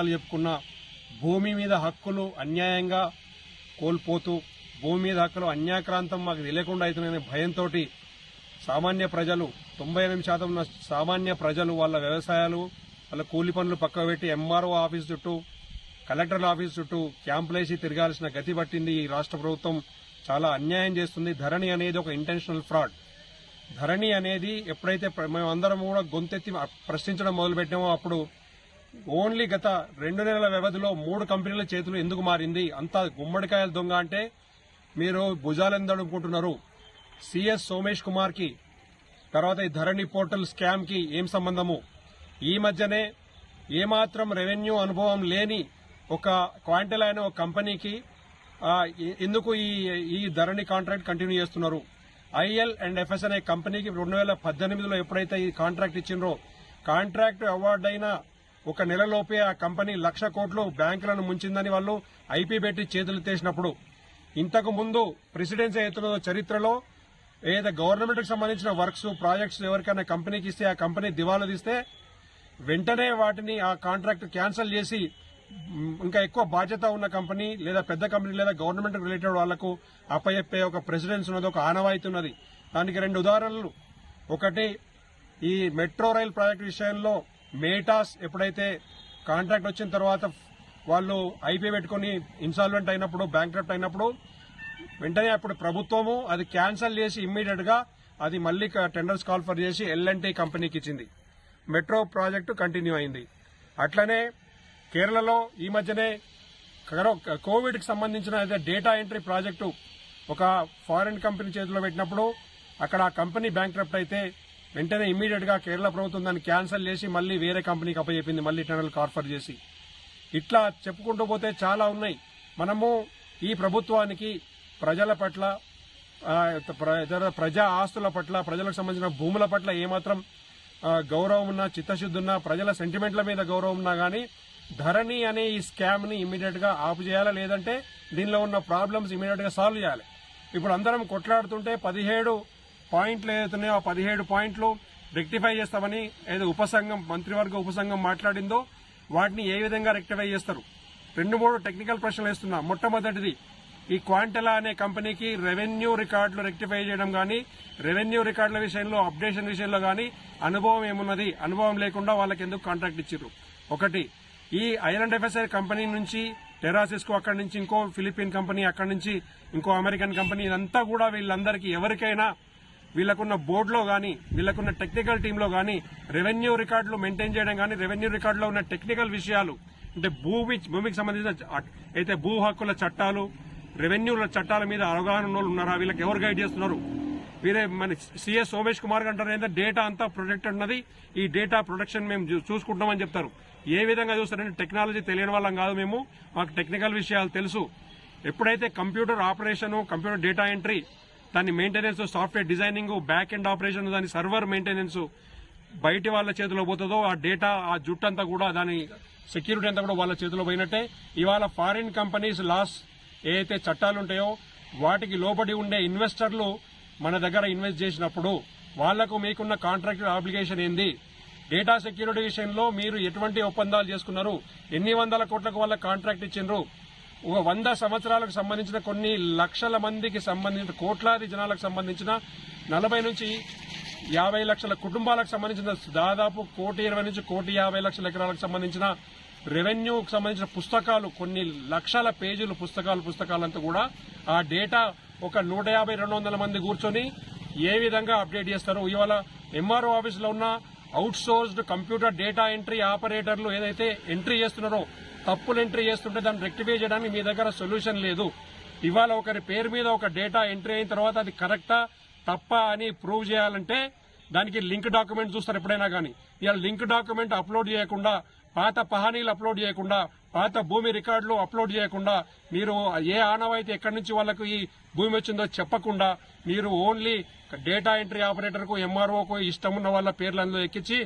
చెప్పుకున్న భూమి మీద హక్కులు అన్యాయంగా కోల్పోతూ భూమి మీద హక్కులు అన్యాక్రాంతం మాకు తెలియకుండా అవుతున్నాయనే భయంతో సామాన్య ప్రజలు తొంభై ఎనిమిది శాతం సామాన్య ప్రజలు వాళ్ళ వ్యవసాయాలు వాళ్ళ కూలి పనులు పక్క పెట్టి ఎంఆర్ఓ ఆఫీస్ చుట్టూ కలెక్టర్ల ఆఫీస్ చుట్టూ క్యాంపులేసి తిరగాల్సిన గతి పట్టింది ఈ రాష్ట్ర ప్రభుత్వం. చాలా అన్యాయం చేస్తుంది. ధరణి అనేది ఒక ఇంటెన్షనల్ ఫ్రాడ్ ధరణి అనేది ఎప్పుడైతే మేమందరం కూడా గొంతెత్తి ప్రశ్నించడం మొదలుపెట్టామో అప్పుడు ఓన్లీ గత రెండు నెలల వ్యవధిలో మూడు కంపెనీల చేతులు ఎందుకు మారింది? అంత గుమ్మడికాయల దొంగ అంటే మీరు భుజాలెందనుకుంటున్నారు సిఎస్ సోమేష్ కుమార్కి తర్వాత ఈ ధరణి పోర్టల్ స్కామ్కి ఏం సంబంధము? ఈ మధ్యనే ఏమాత్రం రెవెన్యూ అనుభవం లేని ఒక క్వాంటల్ అయిన ఒక కంపెనీకి ఎందుకు ఈ ఈ ధరణి కాంట్రాక్ట్ కంటిన్యూ చేస్తున్నారు? ఐఎల్ అండ్ ఎఫ్ఎస్ అనే కంపెనీకి రెండు వేల పద్దెనిమిదిలో ఎప్పుడైతే ఈ కాంట్రాక్ట్ ఇచ్చిండ్రో కాంట్రాక్ట్ అవార్డు అయినా ఒక నెలలోపే ఆ కంపెనీ లక్ష కోట్లు బ్యాంకులను ముంచిందని వాళ్ళు ఐపీ పెట్టి చేతులు తెసినప్పుడు ఇంతకు ముందు ప్రెసిడెన్సీ అవుతున్న చరిత్రలో ఏదైతే గవర్నమెంట్కి సంబంధించిన వర్క్స్ ప్రాజెక్ట్స్ ఎవరికైనా కంపెనీకి ఇస్తే ఆ కంపెనీ దివాలా తీస్తే వెంటనే వాటిని ఆ కాంట్రాక్ట్ క్యాన్సిల్ చేసి ఇంకా ఎక్కువ బాధ్యత ఉన్న కంపెనీ లేదా పెద్ద కంపెనీ లేదా గవర్నమెంట్ రిలేటెడ్ వాళ్ళకు అప్పయప్పే ఒక ప్రెసిడెన్స్ ఉన్నది ఒక ఆనవాయితీ ఉన్నది. దానికి రెండు ఉదాహరణలు. ఒకటి ఈ మెట్రో రైల్ ప్రాజెక్ట్ విషయంలో మేటాస్ ఎప్పుడైతే కాంట్రాక్ట్ వచ్చిన తర్వాత వాళ్ళు ఐపీ పెట్టుకుని ఇన్సాల్వెంట్ అయినప్పుడు బ్యాంక్రప్ట్ అయినప్పుడు వెంటనే అప్పుడు ప్రభుత్వము అది క్యాన్సిల్ చేసి ఇమ్మీడియట్గా అది మళ్ళీ టెండర్స్ కాల్ఫర్ చేసి ఎల్ఎన్టీ కంపెనీకి ఇచ్చింది. మెట్రో ప్రాజెక్టు కంటిన్యూ అయింది. అట్లనే కేరళలో ఈ మధ్యనే కోవిడ్కి సంబంధించిన అయితే డేటా ఎంట్రీ ప్రాజెక్టు ఒక ఫారిన్ కంపెనీ చేతిలో పెట్టినప్పుడు అక్కడ ఆ కంపెనీ బ్యాంక్రప్ట్ అయితే వెంటనే ఇమ్మీడియట్గా కేరళ ప్రభుత్వం దాన్ని క్యాన్సిల్ చేసి మళ్ళీ వేరే కంపెనీకి అప్పచెప్పింది మళ్ళీ టెండర్లకు ఆఫర్ చేసి. ఇట్లా చెప్పుకుంటూ పోతే చాలా ఉన్నాయి. మనము ఈ ప్రభుత్వానికి ప్రజల పట్ల ప్ర- ప్రజా ఆస్తుల పట్ల ప్రజలకు సంబంధించిన భూముల పట్ల ఏమాత్రం గౌరవం ఉన్నా చిత్తశుద్ధి ఉన్నా ప్రజల సెంటిమెంట్ల మీద గౌరవం ఉన్నా కానీ ధరణి అనే ఈ స్కామ్ని ఇమీడియట్గా ఆపు చేయాలా? లేదంటే దీనిలో ఉన్న ప్రాబ్లమ్స్ ఇమీడియట్గా సాల్వ్ చేయాలి. ఇప్పుడు అందరం కొట్లాడుతుంటే పదిహేడు పాయింట్లు ఏదైతున్నాయో ఆ పదిహేడు పాయింట్లు రెక్టిఫై చేస్తామని ఏదో ఉపసంఘం మంత్రివర్గ ఉపసంఘం మాట్లాడిందో వాటిని ఏ విధంగా రెక్టిఫై చేస్తారు? రెండు మూడు టెక్నికల్ ప్రశ్నలు వేస్తున్నా. మొట్టమొదటిది ఈ క్వాంటలా అనే కంపెనీకి రెవెన్యూ రికార్డులు రెక్టిఫై చేయడం కానీ రెవెన్యూ రికార్డుల విషయంలో అప్డేషన్ విషయంలో కానీ అనుభవం ఏమున్నది? అనుభవం లేకుండా వాళ్ళకి ఎందుకు కాంట్రాక్ట్ ఇచ్చారు ఒకటి ఈ ఐలాండ్ ఎఫ్ఎస్ఐ కంపెనీ నుంచి టెరాసిస్కో అక్కడి నుంచి ఇంకో ఫిలిప్పీన్ కంపెనీ అక్కడి నుంచి ఇంకో అమెరికన్ కంపెనీ ఇదంతా కూడా వీళ్ళందరికీ ఎవరికైనా వీళ్ళకున్న బోర్డులో కానీ వీళ్ళకున్న టెక్నికల్ టీంలో కానీ రెవెన్యూ రికార్డులు మెయింటైన్ చేయడం కానీ రెవెన్యూ రికార్డులో ఉన్న టెక్నికల్ విషయాలు అంటే భూమి భూమికి సంబంధించిన అయితే భూ హక్కుల చట్టాలు రెవెన్యూల చట్టాల మీద అవగాహన ఉన్న వాళ్ళు ఉన్నారా? వీళ్ళకి ఎవరు గైడ్ చేస్తున్నారు? వీరే మన సీఎస్ సోమేష్ కుమార్ అంటారు ఏంటంటే డేటా అంతా ప్రొటెక్టెడ్ ఉన్నది. ఈ డేటా ప్రొటెక్షన్ మేము చూ- చూసుకుంటామని చెప్తారు. ఏ విధంగా చూస్తారంటే టెక్నాలజీ తెలియని వాళ్ళం కాదు మేము. మాకు టెక్నికల్ విషయాలు తెలుసు. ఎప్పుడైతే computer operation computer data entry దాని maintenance software designing back end operation దాని సర్వర్ మెయింటెనెన్స్ బయటి వాళ్ళ చేతిలో పోతుందో ఆ డేటా ఆ జుట్టు అంతా కూడా దాని సెక్యూరిటీ అంతా కూడా వాళ్ళ చేతిలో పోయినట్టే. ఇవాళ ఫారిన్ కంపెనీస్ లాస్ ఏదైతే చట్టాలు ఉంటాయో వాటికి లోబడి ఉండే ఇన్వెస్టర్లు మన దగ్గర ఇన్వెస్ట్ చేసినప్పుడు వాళ్ళకు మీకున్న కాంట్రాక్ట్ అప్లికేషన్ ఏంది? డేటా సెక్యూరిటీ విషయంలో మీరు ఎటువంటి ఒప్పందాలు చేసుకున్నారు? ఎన్ని వందల కోట్లకు వాళ్ళ కాంట్రాక్ట్ ఇచ్చిండ్రు? వంద సంవత్సరాలకు సంబంధించిన కొన్ని లక్షల మందికి సంబంధించిన కోట్లాది జనాలకు సంబంధించిన నలభై నుంచి యాభై లక్షల కుటుంబాలకు సంబంధించిన దాదాపు కోటి ఇరవై నుంచి కోటి యాభై లక్షల ఎకరాలకు సంబంధించిన రెవెన్యూకి సంబంధించిన పుస్తకాలు కొన్ని లక్షల పేజీలు పుస్తకాలు పుస్తకాలంతా కూడా ఆ డేటా ఒక నూట యాభై రెండు వందల మంది కూర్చొని ఏ విధంగా అప్డేట్ చేస్తారు ఇవాళ ఎంఆర్ఓ ఆఫీసులో ఉన్న అవుట్సోర్స్డ్ కంప్యూటర్ డేటా ఎంట్రీ ఆపరేటర్లు ఏదైతే ఎంట్రీ చేస్తున్నారో తప్పులు ఎంట్రీ చేస్తుంటే దాన్ని రెక్టిఫై చేయడానికి మీ దగ్గర సొల్యూషన్ లేదు. ఇవాళ ఒకరి పేరు మీద ఒక డేటా ఎంట్రీ అయిన తర్వాత అది కరెక్టా తప్ప అని ప్రూవ్ చేయాలంటే దానికి లింక్ డాక్యుమెంట్ చూస్తారు ఎప్పుడైనా కానీ. ఇవాళ లింక్ డాక్యుమెంట్ అప్లోడ్ చేయకుండా పాత పహానీలు అప్లోడ్ చేయకుండా పాత భూమి రికార్డులు అప్లోడ్ చేయకుండా మీరు ఏ ఆనవాయితీ ఎక్కడి నుంచి వాళ్ళకు ఈ భూమి వచ్చిందో చెప్పకుండా మీరు ఓన్లీ డేటా ఎంట్రీ ఆపరేటర్కు ఎంఆర్ఓకు ఇష్టం ఉన్న వాళ్ళ పేర్లు అందులో ఎక్కించి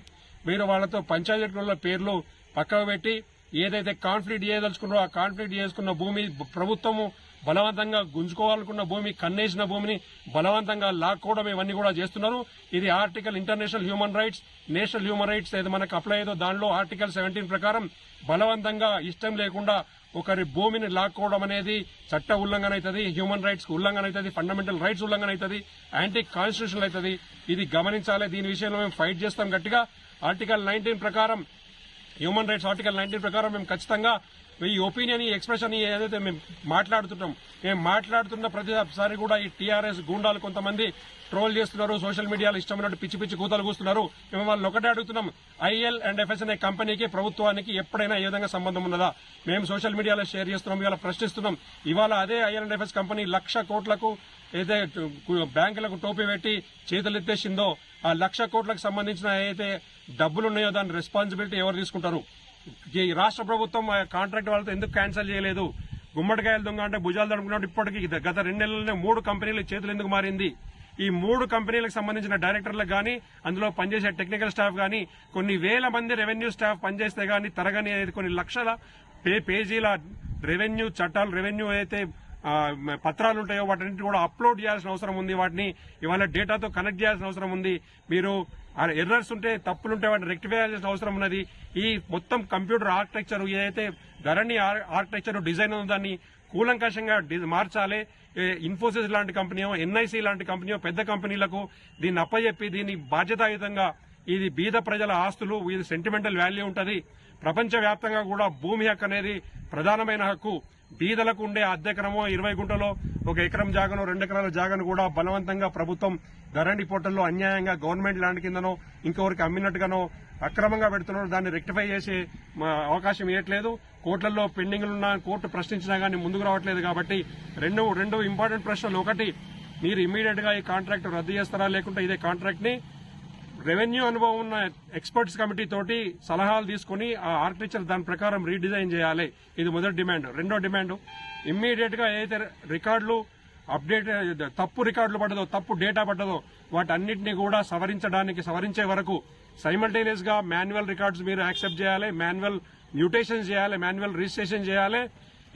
మీరు వాళ్ళతో పంచాయతీ వాళ్ళ పేర్లు పక్కకు పెట్టి ఏదైతే కాన్ఫ్లిక్ట్ చేయదలుచుకున్నారో ఆ కాన్ఫ్లిక్ట్ చేసుకున్న భూమి ప్రభుత్వము బలవంతంగా గుంజుకోవాలనుకున్న భూమి కన్నేసిన భూమిని బలవంతంగా లాక్కోవడం ఇవన్నీ కూడా చేస్తున్నారు. ఇది article international human rights national human rights ఏది మనకు అప్లై అయ్యేదో దానిలో ఆర్టికల్ సెవెంటీన్ ప్రకారం బలవంతంగా ఇష్టం లేకుండా ఒకరి భూమిని లాక్కోవడం అనేది చట్ట ఉల్లంఘన అవుతుంది హ్యూమన్ రైట్స్ ఉల్లంఘన అవుతుంది ఫండమెంటల్ రైట్స్ ఉల్లంఘన అవుతుంది యాంటీ కాన్స్టిట్యూషన్ అవుతుంది. ఇది గమనించాలి దీని విషయంలో మేము ఫైట్ చేస్తాం గట్టిగా. ఆర్టికల్ నైన్టీన్ ప్రకారం హ్యూమన్ రైట్స్ ఆర్టికల్ నైన్టీన్ ప్రకారం మేము ఖచ్చితంగా ఈ ఒపీనియన్ ఈ ఎక్స్ప్రెషన్ ఏదైతే మేము మాట్లాడుతున్నాం మేము మాట్లాడుతున్న ప్రతిసారి కూడా ఈ టీఆర్ఎస్ గూండాలు కొంతమంది ట్రోల్ చేస్తున్నారు సోషల్ మీడియాలో ఇష్టమైనట్టు పిచ్చి పిచ్చి కూతలు కూస్తున్నారు. మేము వాళ్ళని ఒకటే అడుగుతున్నాం ఐఎల్ అండ్ ఎఫ్ఎస్ అనే కంపెనీకి ప్రభుత్వానికి ఎప్పుడైనా ఏ విధంగా సంబంధం ఉన్నదా? మేము సోషల్ మీడియాలో షేర్ చేస్తున్నాం ఇవాళ ప్రశ్నిస్తున్నాం. ఇవాళ అదే IL and FS company lakh కోట్లకు ఏదైతే బ్యాంకులకు టోపీ పెట్టి చేతులెత్తేసిందో ఆ లక్ష కోట్లకు సంబంధించిన ఏదైతే డబ్బులు ఉన్నాయో దాని రెస్పాన్సిబిలిటీ ఎవరు తీసుకుంటారు? ఈ రాష్ట్ర ప్రభుత్వం కాంట్రాక్ట్ వాళ్ళతో ఎందుకు క్యాన్సిల్ చేయలేదు? గుమ్మడికాయలు దొంగ అంటే భుజాలు తడుపుకున్నట్టు ఇప్పటికీ గత- రెండు నెలలనే మూడు కంపెనీల చేతులు ఎందుకు మారింది? ఈ మూడు కంపెనీలకు సంబంధించిన డైరెక్టర్లకు కానీ అందులో పనిచేసే టెక్నికల్ స్టాఫ్ కానీ కొన్ని వేల మంది రెవెన్యూ స్టాఫ్ పనిచేస్తే కానీ తరగని అనేది కొన్ని లక్షల పే పేజీల రెవెన్యూ చట్టాలు రెవెన్యూ అయితే పత్రాలు ఉంటాయో వాటిని కూడా అప్లోడ్ చేయాల్సిన అవసరం ఉంది. వాటిని ఇవాళ డేటాతో కనెక్ట్ చేయాల్సిన అవసరం ఉంది. మీరు ఎర్రర్స్ ఉంటే తప్పులుంటే వాటిని రెక్టిఫై చేయాల్సిన అవసరం ఉన్నది. ఈ మొత్తం కంప్యూటర్ ఆర్కిటెక్చర్ ఏదైతే ధరణి ఆర్కిటెక్చర్ డిజైన్ ఉందో దాన్ని కూలంకషంగా డి- మార్చాలి. ఇన్ఫోసిస్ లాంటి కంపెనీయో ఎన్ఐసి లాంటి కంపెనీయో పెద్ద కంపెనీలకు దీన్ని అప్పజెప్పి దీన్ని బాధ్యతాయుతంగా ఇది బీద ప్రజల ఆస్తులు ఇది సెంటిమెంటల్ వాల్యూ ఉంటుంది. ప్రపంచవ్యాప్తంగా కూడా భూమి హక్కు అనేది ప్రధానమైన హక్కు. బీదలకు ఉండే అద్దె ఎకరమో ఇరవై గుంటలో ఒక ఎకరం జాగను రెండు ఎకరాల జాగను కూడా బలవంతంగా ప్రభుత్వం ధరణి పోర్టల్లో అన్యాయంగా గవర్నమెంట్ ల్యాండ్ కిందనో ఇంకొకరికి అమ్మినట్టుగానో అక్రమంగా పెడుతున్నారు. దాన్ని రెక్టిఫై చేసే అవకాశం ఇవ్వట్లేదు కోర్టులలో పెండింగ్లున్న కోర్టు ప్రశ్నించినా కానీ ముందుకు రావట్లేదు కాబట్టి రెండు రెండు ఇంపార్టెంట్ ప్రశ్నలు. ఒకటి మీరు ఇమీడియట్గా ఈ కాంట్రాక్ట్ రద్దు చేస్తారా? లేకుంటే ఇదే కాంట్రాక్ట్ని రెవెన్యూ అనుభవం ఉన్న ఎక్స్పర్ట్స్ కమిటీ తోటి సలహాలు తీసుకుని ఆ ఆర్కిటెక్చర్ దాని ప్రకారం రీడిజైన్ చేయాలి. ఇది మొదటి డిమాండ్. రెండో డిమాండ్ ఇమ్మీడియట్గా ఏదైతే రికార్డులు అప్డేట్ తప్పు రికార్డులు పడ్డదో తప్పు డేటా పడ్డదో వాటన్నిటిని కూడా సవరించడానికి సవరించే వరకు సైమల్టేనియస్గా మాన్యువల్ రికార్డ్స్ మీరు యాక్సెప్ట్ చేయాలి మాన్యువల్ మ్యూటేషన్ చేయాలి మాన్యువల్ రిజిస్ట్రేషన్ చేయాలి.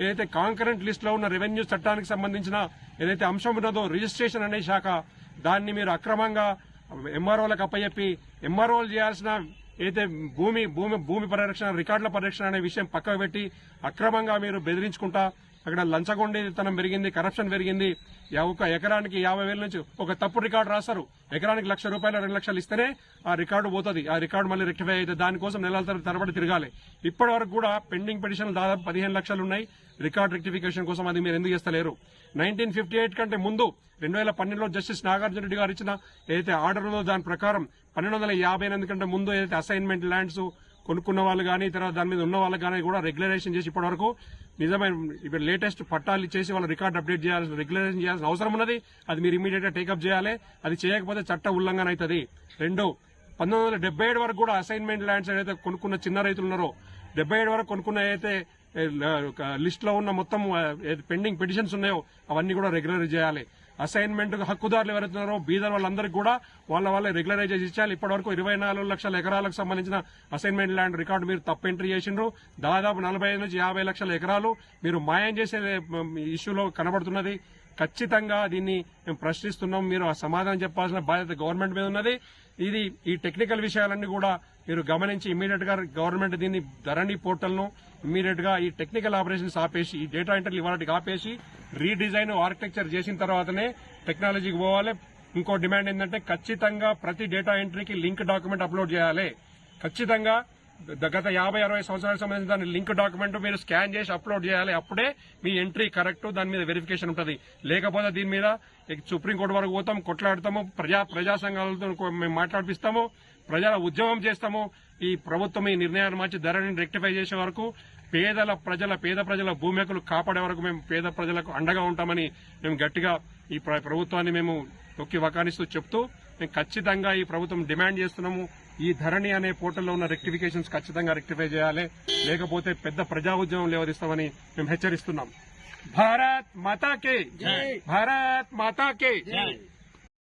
ఏదైతే కాంకరెంట్ లిస్ట్లో ఉన్న రెవెన్యూ చట్టానికి సంబంధించిన ఏదైతే అంశం ఉన్నదో రిజిస్ట్రేషన్ అనే శాఖ దాన్ని మీరు అక్రమంగా ఎంఆర్ఓలకు అప్పచెప్పి ఎంఆర్ఓలు చేయాల్సిన ఏదైతే భూమి భూమి భూమి పరిరక్షణ రికార్డుల పరిరక్షణ అనే విషయం పక్కకు పెట్టి అక్రమంగా మీరు బెదిరించుకుంటా అక్కడ లంచగొండితనం పెరిగింది కరప్షన్ పెరిగింది. యా- ఒక ఎకరానికి యాభై వేల నుంచి ఒక తప్పు రికార్డు రాస్తారు. ఎకరానికి లక్ష రూపాయలు రెండు లక్షలు ఇస్తేనే ఆ రికార్డు పోతుంది. ఆ రికార్డు మళ్ళీ రెక్టిఫై అయితే దానికోసం నెలల తరబడి తరబడి తిరగాలి. ఇప్పటి వరకు కూడా పెండింగ్ పిటిషన్లు దాదాపు పదిహేను లక్షలు ఉన్నాయి. రికార్డ్ రెక్టిఫికేషన్ కోసం అది మీరు ఎందుకు చేస్తలేరు? నైన్టీన్ ఫిఫ్టీ ఎయిట్ కంటే ముందు రెండు వేల పన్నెండులో జస్టిస్ నాగార్జున రెడ్డి గారు ఇచ్చిన ఏదైతే ఆర్డర్ ఉందో దాని ప్రకారం పన్నెండు వందల యాభై ఎనిమిది కంటే ముందు ఏదైతే అసైన్మెంట్ ల్యాండ్స్ కొనుక్కున్న వాళ్ళు కానీ తర్వాత దాని మీద ఉన్న వాళ్ళు కానీ కూడా రెగ్యులరైజేషన్ చేసి ఇప్పటి వరకు నిజమైన ఇప్పుడు లేటెస్ట్ పట్టాలు ఇచ్చేసి వాళ్ళ రికార్డ్ అప్డేట్ చేయాల్సిన రెగ్యులరైజేషన్ చేయాల్సిన అవసరం ఉన్నది. అది మీరు ఇమీడియట్గా టేకప్ చేయాలి. అది చేయకపోతే చట్ట ఉల్లంఘన అవుతుంది. రెండు పంతొమ్మిది వందల డెబ్బై ఏడు వరకు కూడా అసైన్మెంట్ ల్యాండ్స్ ఏదైతే కొనుక్కున్న చిన్న రైతులు ఉన్నారో డెబ్బై ఏడు వరకు కొనుక్కున్న అయితే లిస్ట్లో ఉన్న మొత్తం పెండింగ్ పిటిషన్స్ ఉన్నాయో అవన్నీ కూడా రెగ్యులరైజ్ చేయాలి. అసైన్మెంట్ హక్కుదారులు ఎవరైతున్నారో బీదర్ వాళ్ళందరికీ కూడా వాళ్ళ వాళ్ళ రెగ్యులరైజేషన్ ఇచ్చారు ఇచ్చాలి ఇరవై నాలుగు లక్షల ఎకరాలకు సంబంధించిన అసైన్మెంట్ ల్యాండ్ రికార్డు మీరు తప్పు ఎంట్రీ చేసిండ్రు. దాదాపు నలభై నుంచి యాభై లక్షల ఎకరాలు మీరు మాయం చేసే ఇష్యూలో కనబడుతున్నది. ఖచ్చితంగా దీన్ని మేము ప్రశ్నిస్తున్నాం. మీరు ఆ సమాధానం చెప్పాల్సిన బాధ్యత గవర్నమెంట్ మీద ఉన్నది. ఇది ఈ టెక్నికల్ విషయాలన్నీ కూడా మీరు గమనించి ఇమీడియట్గా గవర్నమెంట్ దీన్ని ధరణి పోర్టల్ను ఇమీడియట్గా ఈ టెక్నికల్ ఆపరేషన్స్ ఆపేసి ఈ డేటా ఎంట్రీ ఇవాళకి ఆపేసి రీడిజైన్ ఆర్కిటెక్చర్ చేసిన తర్వాతనే టెక్నాలజీకి పోవాలి. ఇంకో డిమాండ్ ఏంటంటే ఖచ్చితంగా ప్రతి డేటా ఎంట్రీకి లింక్ డాక్యుమెంట్ అప్లోడ్ చేయాలి. ఖచ్చితంగా గత యాభై అరవై సంవత్సరాలకు సంబంధించిన దాని లింక్ డాక్యుమెంట్ మీరు స్కాన్ చేసి అప్లోడ్ చేయాలి. అప్పుడే మీ ఎంట్రీ కరెక్ట్ దాని మీద వెరిఫికేషన్ ఉంటుంది. లేకపోతే దీని మీద సుప్రీంకోర్టు వరకు పోతాం కొట్లాడతాము ప్రజా ప్రజా సంఘాలతో మేము మాట్లాడిపిస్తాము ప్రజల ఉద్యమం చేస్తాము. ఈ ప్రభుత్వం ఈ నిర్ణయాన్ని మార్చి ధరని రెక్టిఫై చేసే వరకు పేదల ప్రజల పేద ప్రజల భూమి హక్కులు కాపాడే వరకు మేము పేద ప్రజలకు అండగా ఉంటామని మేము గట్టిగా ఈ ప్ర- ప్రభుత్వాన్ని మేము నొక్కి వకానిస్తూ చెప్తూ మేము ఖచ్చితంగా ఈ ప్రభుత్వం డిమాండ్ చేస్తున్నాము. ఈ ధరణి అనే పోర్టల్లో ఉన్న రెక్టిఫికేషన్స్ ఖచ్చితంగా రెక్టిఫై చేయాలి. లేకపోతే పెద్ద ప్రజా ఉద్యమం లేవదీస్తామని మేము హెచ్చరిస్తున్నాం. భారత్ మాతా కే భారత్ మాతా కే